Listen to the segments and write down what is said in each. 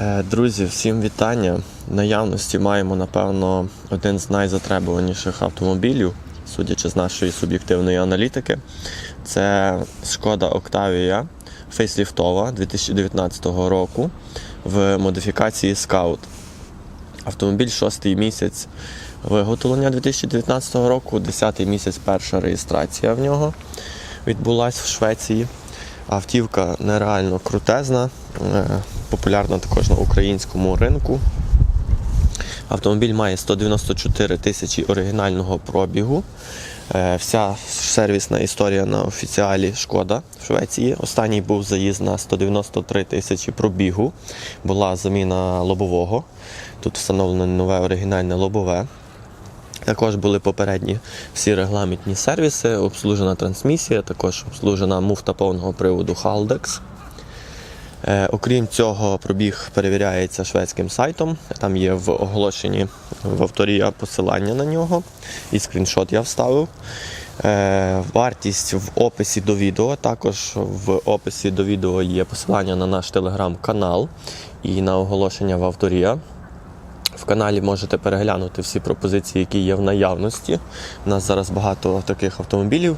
Е, Друзі, всім вітання. Наявності маємо, напевно, один з найзатребуваніших автомобілів, судячи з нашої суб'єктивної аналітики. Це шкода Octavia фейсліфтова 2019 року в модифікації Scout. Автомобіль шостий місяць виготовлення 2019 року, 10 місяць перша реєстрація в нього відбулася в Швеції. Автівка нереально крутезна, е, популярна також на українському ринку. Автомобіль має 194 тисячі оригінального пробігу. Е, Вся сервісна історія на офіціалі Шкода в Швеції. Останній був заїзд на 193 тисячі пробігу. Була заміна лобового. Тут встановлено нове оригінальне лобове. Також були попередні всі регламентні сервіси, обслужена трансмісія, також обслужена муфта повного приводу Haldex. Е, окрім цього, пробіг перевіряється шведським сайтом. Там є в оголошенні в авторія посилання на нього. І скріншот я вставив. Е, вартість в описі до відео. Також в описі до відео є посилання на наш телеграм-канал і на оголошення в авторія. В каналі можете переглянути всі пропозиції, які є в наявності. У нас зараз багато таких автомобілів.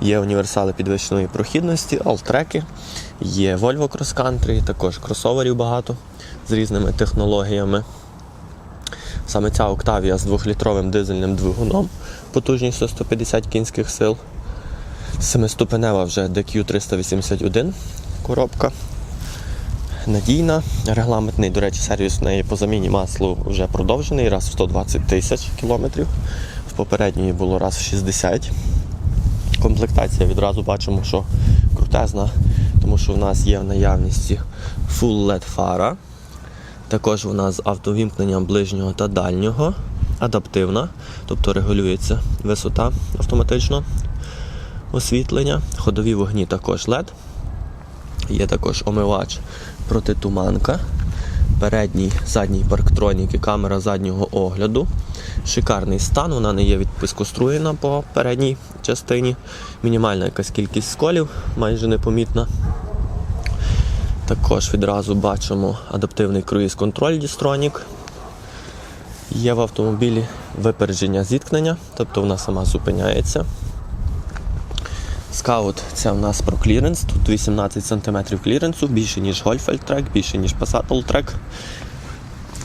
Є універсали підвищеної прохідності, алтреки, є Volvo Cross Country, також кросоверів багато з різними технологіями. Саме ця Octavia з 2-літровим дизельним двигуном потужністю 150 кінських сил. Семиступенева вже DQ381 коробка надійна. Регламентний, до речі, сервіс в неї по заміні маслу вже продовжений, раз в 120 тисяч кілометрів. В попередньої було раз в 60. Комплектація відразу бачимо, що крутезна, тому що в нас є в наявності Full LED фара. Також вона з автовімкненням ближнього та дальнього, адаптивна, тобто регулюється висота автоматично освітлення. Ходові вогні також LED. Є також омивач протитуманка, передній, задній парктронік і камера заднього огляду. Шикарний стан, вона не є відпискоструєна по передній частині. Мінімальна якась кількість сколів, майже непомітна. Також відразу бачимо адаптивний круїз-контроль Distronic. Є в автомобілі випередження зіткнення, тобто вона сама зупиняється. Скаут це в нас про кліренс. Тут 18 см кліренсу, більше ніж L-Track, більше ніж All-Track.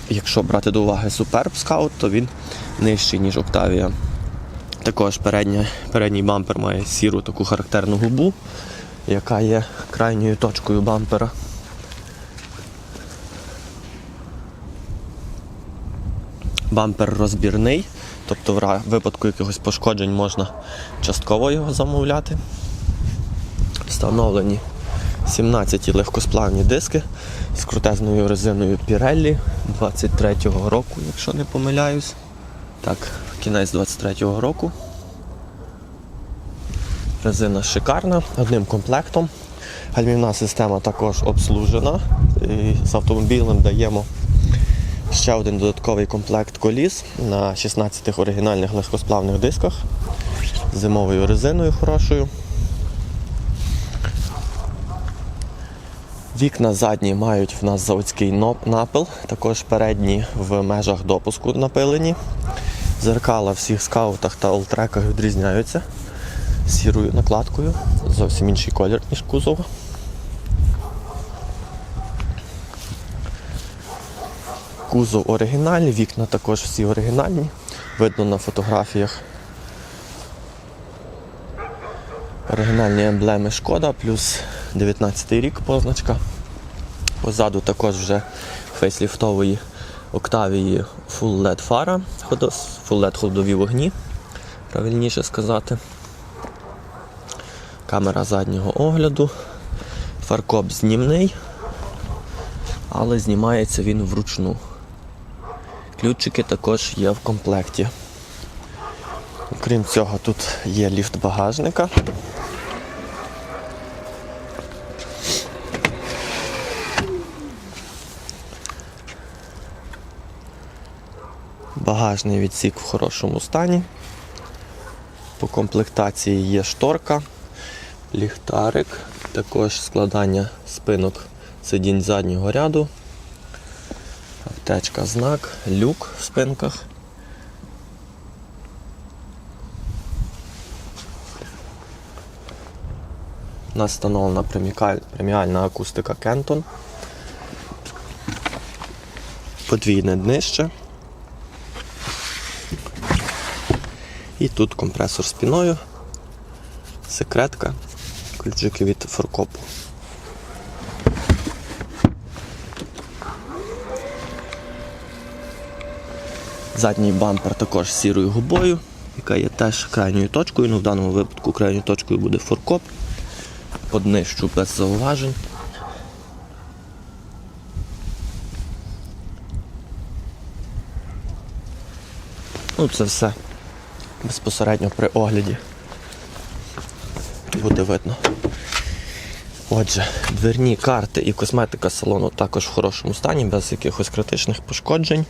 Якщо брати до уваги Superb Scout, то він нижчий, ніж Octavia. Також передня, передній бампер має сіру таку характерну губу, яка є крайньою точкою бампера. Бампер розбірний, тобто в випадку якихось пошкоджень можна частково його замовляти. Встановлені 17 легкосплавні диски з крутезною резиною Pirelli 23-го року, якщо не помиляюсь. Так, кінець 23-го року. Резина шикарна, одним комплектом. Гальмівна система також обслужена. І з автомобілем даємо ще один додатковий комплект коліс на 16 оригінальних легкосплавних дисках зимовою резиною хорошою. Вікна задні мають в нас заводський напил, також передні в межах допуску напилені. Зеркала в всіх скаутах та олтреках відрізняються сірою накладкою, зовсім інший колір, ніж кузов. Кузов оригінальний, вікна також всі оригінальні. Видно на фотографіях. Оригінальні емблеми шкода, плюс 19 рік позначка. Позаду також вже фейсліфтової Октавії Full LED фара, Full LED ходові вогні, правильніше сказати. Камера заднього огляду. Фаркоп знімний, але знімається він вручну. Ключики також є в комплекті. Окрім цього, тут є ліфт багажника. Багажний відсік в хорошому стані. По комплектації є шторка, ліхтарик, також складання спинок сидінь заднього ряду. Аптечка знак, люк в спинках. У преміальна акустика Кентон. Подвійне днище. І тут компресор спіною, секретка, ключики від форкопу. Задній бампер також сірою губою, яка є теж крайньою точкою. Ну, в даному випадку крайньою точкою буде форкоп. Поднищу без зауважень. Ну, це все безпосередньо при огляді буде видно. Отже, дверні карти і косметика салону також в хорошому стані, без якихось критичних пошкоджень.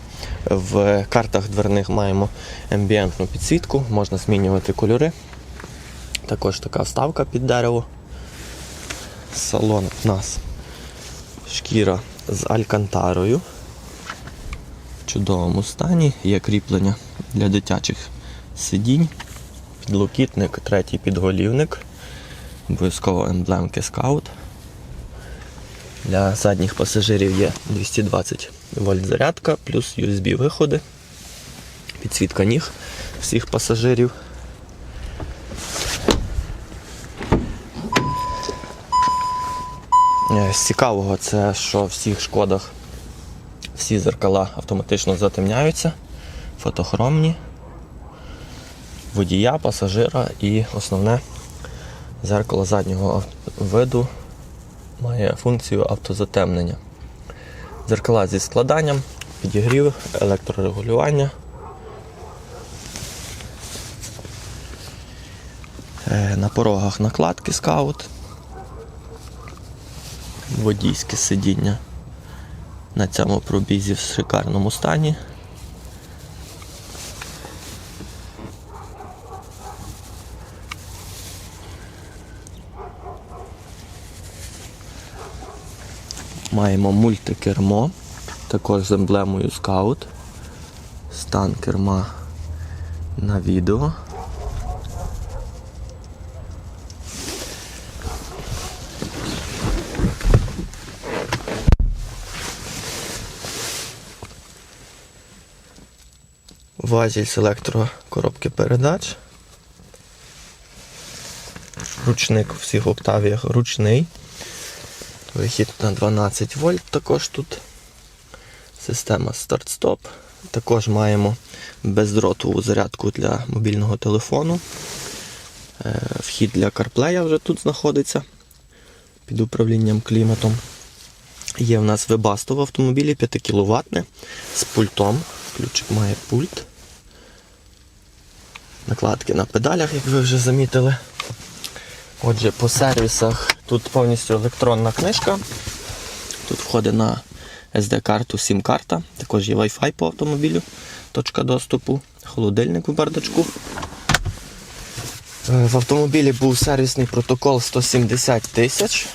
В картах дверних маємо ембієнтну підсвітку, можна змінювати кольори. Також така вставка під дерево. Салон у нас шкіра з алькантарою. В чудовому стані. Є кріплення для дитячих сидінь. Підлокітник, третій підголівник. Обов'язково емблемки скаут. Для задніх пасажирів є 220 вольт зарядка, плюс USB виходи. Підсвітка ніг всіх пасажирів. Е, З цікавого це, що в всіх шкодах всі зеркала автоматично затемняються, фотохромні, водія, пасажира і основне зеркало заднього виду має функцію автозатемнення. Зеркала зі складанням, підігрів, електрорегулювання. Е, На порогах накладки скаут. Водійське сидіння на цьому пробізі в шикарному стані. Маємо мультикермо, також з емблемою скаут. Стан керма на відео. Важіль з електрокоробки передач. Ручник у всіх октавіях ручний. Вихід на 12 вольт також тут. Система старт-стоп. Також маємо бездротову зарядку для мобільного телефону. Е, Вхід для CarPlay вже тут знаходиться під управлінням кліматом. Є в нас Webasto в автомобілі 5 кВт з пультом. Ключик має пульт. Накладки на педалях, як ви вже замітили. Отже, по сервісах тут повністю електронна книжка. Тут входить на SD-карту SIM-карта, також є Wi-Fi по автомобілю, точка доступу, холодильник у бардачку. Е, В автомобілі був сервісний протокол 170 тисяч.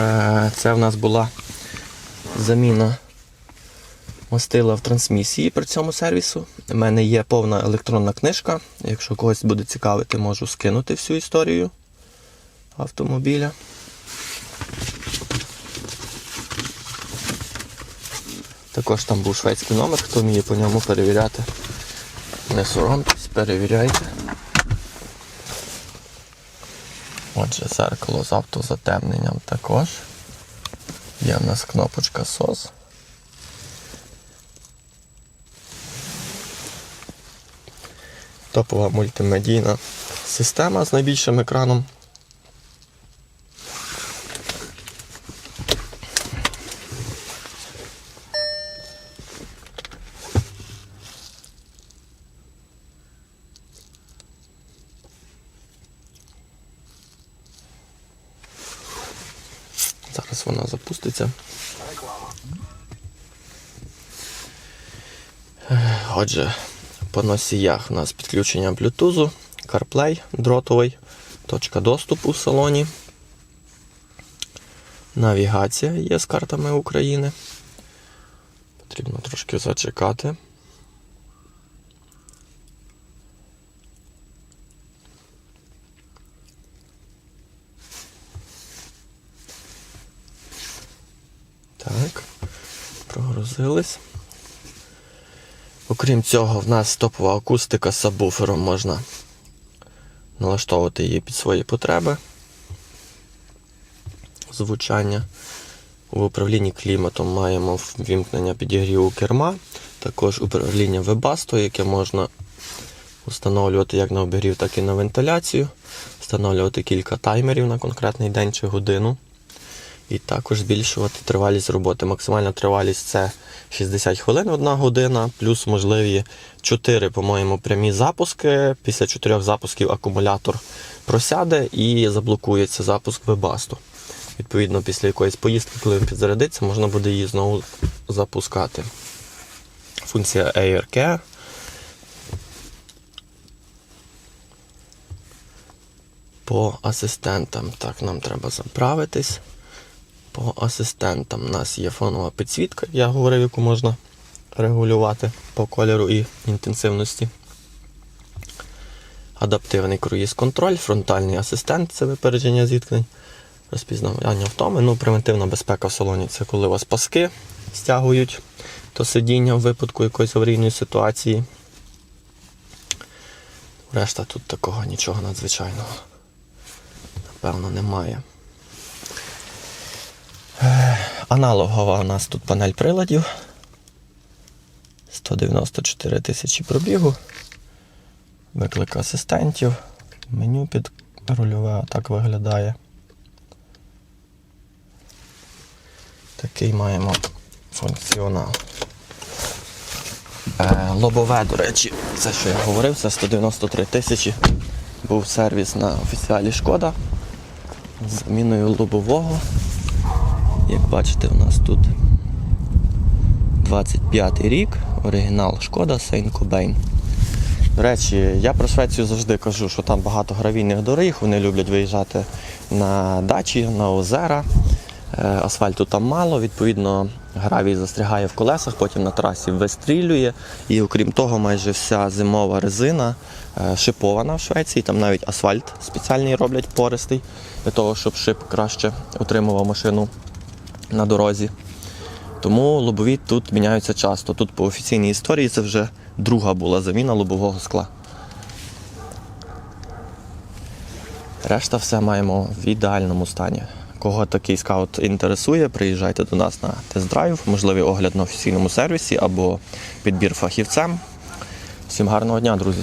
Е, Це в нас була заміна мастила в трансмісії при цьому сервісу. У мене є повна електронна книжка. Якщо когось буде цікавити, можу скинути всю історію автомобіля. Також там був шведський номер, хто вміє по ньому перевіряти. Не соромтесь, перевіряйте. Отже, зеркало з автозатемненням також. Є в нас кнопочка SOS. Топова мультимедійна система з найбільшим екраном. Зараз вона запуститься. Отже, по носіях у нас підключення Bluetooth, CarPlay дротовий, точка доступу в салоні. Навігація є з картами України. Потрібно трошки зачекати. Так, прогрузились. Окрім цього, в нас топова акустика з сабвуфером можна налаштовувати її під свої потреби. Звучання. У управлінні кліматом маємо ввімкнення підігріву керма, також управління Webasto, яке можна встановлювати як на обігрів, так і на вентиляцію, встановлювати кілька таймерів на конкретний день чи годину. І також збільшувати тривалість роботи. Максимальна тривалість це 60 хвилин, 1 година, плюс можливі 4, по-моєму, прямі запуски. Після 4 запусків акумулятор просяде і заблокується запуск Webasto. Відповідно, після якоїсь поїздки, коли він підзарядиться, можна буде її знову запускати. Функція AirCare. По асистентам. Так, нам треба заправитись. По асистентам у нас є фонова підсвітка, я говорив, яку можна регулювати по кольору і інтенсивності. Адаптивний круїз-контроль, фронтальний асистент це випередження зіткнень, розпізнавання втоми. Ну, примітивна безпека в салоні це коли у вас паски стягують до сидіння в випадку якоїсь аварійної ситуації. Решта тут такого нічого надзвичайного. Напевно, немає. Аналогова у нас тут панель приладів. 194 тисячі пробігу. Виклик асистентів. Меню під рульове так виглядає. Такий маємо функціонал. Е, лобове, до речі, це що я говорив, це 193 тисячі. Був сервіс на офіціалі Шкода з заміною лобового. Як бачите, у нас тут 25 рік, оригінал Шкода Сейн Кобейн. До речі, я про Швецію завжди кажу, що там багато гравійних доріг, вони люблять виїжджати на дачі, на озера. Е, Асфальту там мало, відповідно, гравій застрягає в колесах, потім на трасі вистрілює. І окрім того, майже вся зимова резина е, шипована в Швеції. Там навіть асфальт спеціальний роблять пористий, для того, щоб шип краще утримував машину на дорозі. Тому лобові тут міняються часто. Тут по офіційній історії це вже друга була заміна лобового скла. Решта все маємо в ідеальному стані. Кого такий скаут інтересує, приїжджайте до нас на тест-драйв, можливий огляд на офіційному сервісі або підбір фахівцем. Всім гарного дня, друзі!